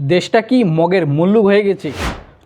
দেশটা কি মগের মুল্লুক হয়ে গেছে?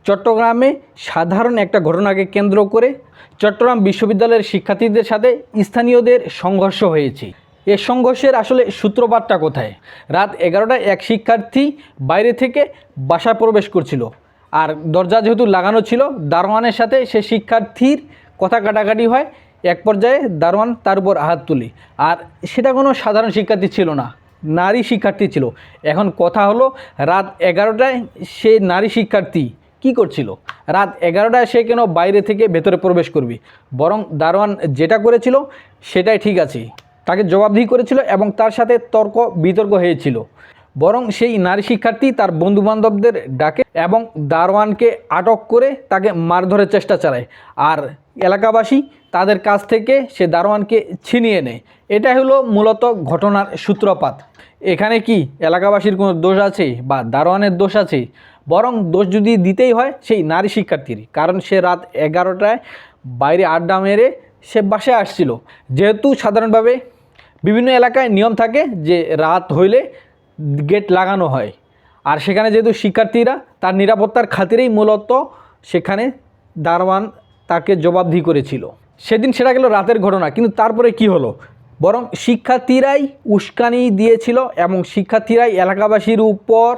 চট্টগ্রামে সাধারণ একটা ঘটনাকে কেন্দ্র করে চট্টগ্রাম বিশ্ববিদ্যালয়ের শিক্ষার্থীদের সাথে স্থানীয়দের সংঘর্ষ হয়েছে। এ সংঘর্ষের আসলে সূত্রপাতটা কোথায়? রাত এগারোটায় এক শিক্ষার্থী বাইরে থেকে বাসায় প্রবেশ করছিল আর দরজা যেহেতু লাগানো ছিল, দারোয়ানের সাথে সে শিক্ষার্থীর কথা কাটাকাটি হয়। এক পর্যায়ে দারোয়ান তার উপর হাত তুলে। আর সেটা কোনো সাধারণ শিক্ষার্থী ছিল না। নারী শিক্ষার্থী ছিল। এখন কথা হলো, রাত এগারোটায় সে নারী শিক্ষার্থী কি করছিল? রাত এগারোটায় সে কেন বাইরে থেকে ভেতরে প্রবেশ করবে? বরং দারোয়ান যেটা করেছিল, সেটাই ঠিক আছে। তাকে জবাবদিহি করেছিল এবং তার সাথে তর্ক বিতর্ক হয়েছিল। বরং সেই নারী শিক্ষার্থী তার বন্ধুবান্ধবদের ডাকে এবং দারোয়ানকে আটক করে তাকে মারধরের চেষ্টা চালায়। আর এলাকাবাসী তাদের কাছ থেকে সে দারোয়ানকে ছিনিয়ে নেয়। এটা হলো মূলত ঘটনার সূত্রপাত। এখানে কি এলাকাবাসীর কোনো দোষ আছে বা দারোয়ানের দোষ আছে? বরং দোষ যদি দিতেই হয় সেই নারী শিক্ষার্থীর। কারণ সে রাত এগারোটায় বাইরে আড্ডা মেরে সে বাসায় আসছিল। যেহেতু সাধারণভাবে বিভিন্ন এলাকায় নিয়ম থাকে যে রাত হইলে গেট লাগানো হয়। আর সেখানে যেহেতু শিক্ষার্থীরা, তার নিরাপত্তার খাতিরেই মূলত সেখানে দারওয়ান তাকে জবাবদিহি করেছিল। সেদিন সেটা গেল রাতের ঘটনা, কিন্তু তারপরে কি হলো? বরং শিক্ষার্থীরাই উস্কানি দিয়েছিল এবং শিক্ষার্থীরাই এলাকাবাসীর উপর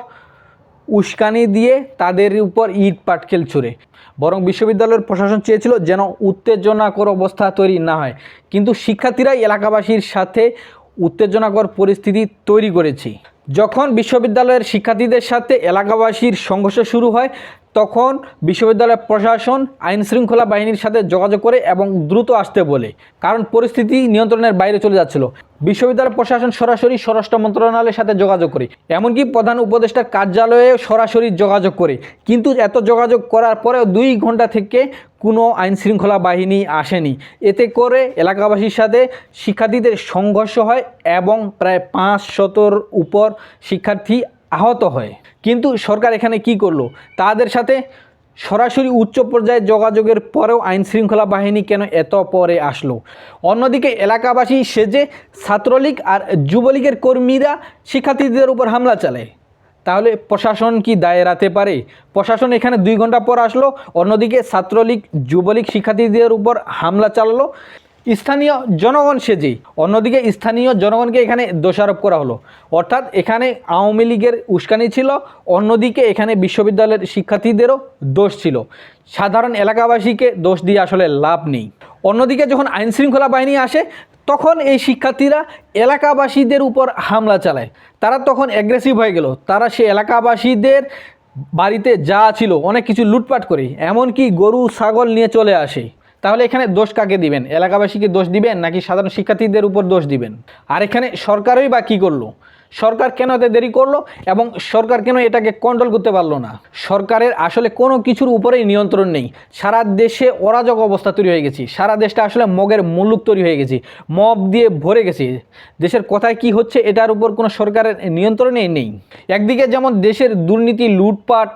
উস্কানি দিয়ে তাদের উপর ইট পাটকেল ছুড়ে। বরং বিশ্ববিদ্যালয়ের প্রশাসন চেয়েছিল যেন উত্তেজনাকর অবস্থা তৈরি না হয়। কিন্তু শিক্ষার্থীরাই এলাকাবাসীর সাথে উত্তেজনাকর পরিস্থিতি তৈরি করেছে। যখন বিশ্ববিদ্যালয়ের শিক্ষার্থীদের সাথে এলাকাবাসীর সংঘর্ষ শুরু হয় তখন বিশ্ববিদ্যালয়ের প্রশাসন আইন শৃঙ্খলা বাহিনীর সাথে যোগাযোগ করে এবং দ্রুত আসতে বলে, কারণ পরিস্থিতি নিয়ন্ত্রণের বাইরে চলে যাচ্ছিল। বিশ্ববিদ্যালয় প্রশাসন সরাসরি স্বরাষ্ট্র মন্ত্রণালয়ের সাথে যোগাযোগ করে, এমনকি প্রধান উপদেষ্টার কার্যালয়ে সরাসরি যোগাযোগ করে। কিন্তু এত যোগাযোগ করার পরেও দুই ঘণ্টা থেকে কোনো আইন শৃঙ্খলা বাহিনী আসেনি। এতে করে এলাকাবাসীর সাথে শিক্ষার্থীদের সংঘর্ষ হয় এবং প্রায় পাঁচ শতর উপর শিক্ষার্থী আহত হয়। কিন্তু সরকার এখানে কি করল? তাদের সাথে সরাসরি উচ্চ পর্যায়ে যোগাযোগের পরেও আইন শৃঙ্খলা বাহিনী কেন এত পরে আসলো? অন্যদিকে এলাকাবাসী সেজে ছাত্রলীগ আর যুবলীগের কর্মীরা শিক্ষার্থীদের উপর হামলা চালায়। তাহলে প্রশাসন কি দায় এড়াতে পারে? প্রশাসন এখানে দুই ঘণ্টা পর আসলো, অন্যদিকে ছাত্রলীগ, যুবলীগ শিক্ষার্থীদের উপর হামলা চালালো। স্থানীয় জনগণ সেজেই অন্যদিকে স্থানীয় জনগণকে এখানে দোষারোপ করা হলো। অর্থাৎ এখানে আওয়ামী লীগের উস্কানি ছিল, অন্যদিকে এখানে বিশ্ববিদ্যালয়ের শিক্ষার্থীদেরও দোষ ছিল। সাধারণ এলাকাবাসীকে দোষ দিয়ে আসলে লাভ নেই। অন্যদিকে যখন আইন শৃঙ্খলা বাহিনী আসে, তখন এই শিক্ষার্থীরা এলাকাবাসীদের উপর হামলা চালায়। তারা তখন অ্যাগ্রেসিভ হয়ে গেল। তারা সে এলাকাবাসীদের বাড়িতে যা ছিল, অনেক কিছু লুটপাট করে। এমনকি গরু, ছাগল নিয়ে চলে আসে। তাহলে এখানে দোষ কাকে দিবেন? এলাকাবাসীকে দোষ দিবেন নাকি সাধারণ শিক্ষার্থীদের উপর দোষ দিবেন? আর এখানে সরকারই বা কী করল? সরকার কেন এতে দেরি করল? এবং সরকার কেন এটাকে কন্ট্রোল করতে পারল না? সরকারের আসলে কোনো কিছুর উপরেই নিয়ন্ত্রণ নেই। সারা দেশে অরাজক অবস্থা তৈরি হয়ে গেছে। সারা দেশটা আসলে মগের মুলুক তৈরি হয়ে গেছে। মব দিয়ে ভরে গেছে। দেশের কোথায় কি হচ্ছে এটার উপর কোনো সরকারের নিয়ন্ত্রণেই নেই। একদিকে যেমন দেশের দুর্নীতি, লুটপাট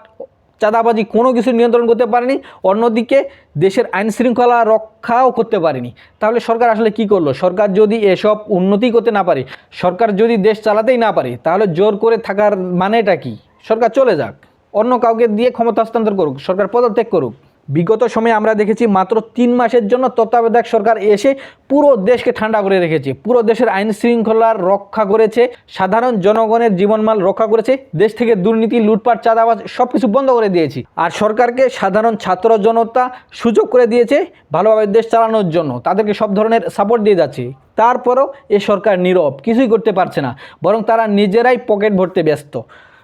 চাঁদাবাজি কোনো কিছু নিয়ন্ত্রণ করতে পারেনি, অন্যদিকে দেশের আইন শৃঙ্খলা রক্ষাও করতে পারেনি। তাহলে সরকার আসলে কি করল? সরকার যদি এসব উন্নতি করতে না পারে, সরকার যদি দেশ চালাতেই না পারে, তাহলে জোর করে থাকার মানেটা কি? সরকার চলে যাক, অন্য কাউকে দিয়ে ক্ষমতা হস্তান্তর করুক, সরকার পদত্যাগ করুক। বিগত সময়ে আমরা দেখেছি মাত্র তিন মাসের জন্য তত্ত্বাবধায়ক সরকার এসে পুরো দেশকে ঠান্ডা করে রেখেছে। পুরো দেশের আইন শৃঙ্খলার রক্ষা করেছে, সাধারণ জনগণের জীবনমাল রক্ষা করেছে, দেশ থেকে দুর্নীতি, লুটপাট, চাঁদাবাজ সব কিছু বন্ধ করে দিয়েছি। আর সরকারকে সাধারণ ছাত্র জনতা সুযোগ করে দিয়েছে ভালোভাবে দেশ চালানোর জন্য। তাদেরকে সব ধরনের সাপোর্ট দিয়ে যাচ্ছে। তারপরও এ সরকার নীরব, কিছুই করতে পারছে না। বরং তারা নিজেরাই পকেট ভরতে ব্যস্ত।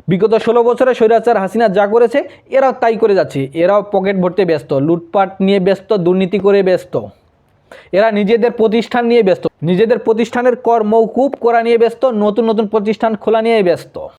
বিগত ষোলো বছরে স্বৈরাচার হাসিনা যা করেছে, এরাও তাই করে যাচ্ছে। এরাও পকেট ভরতে ব্যস্ত, লুটপাট নিয়ে ব্যস্ত, দুর্নীতি করে ব্যস্ত। এরা নিজেদের প্রতিষ্ঠান নিয়ে ব্যস্ত। নিজেদের প্রতিষ্ঠানের কর মৌকুব করা নিয়ে ব্যস্ত, নতুন নতুন প্রতিষ্ঠান খোলা নিয়ে ব্যস্ত।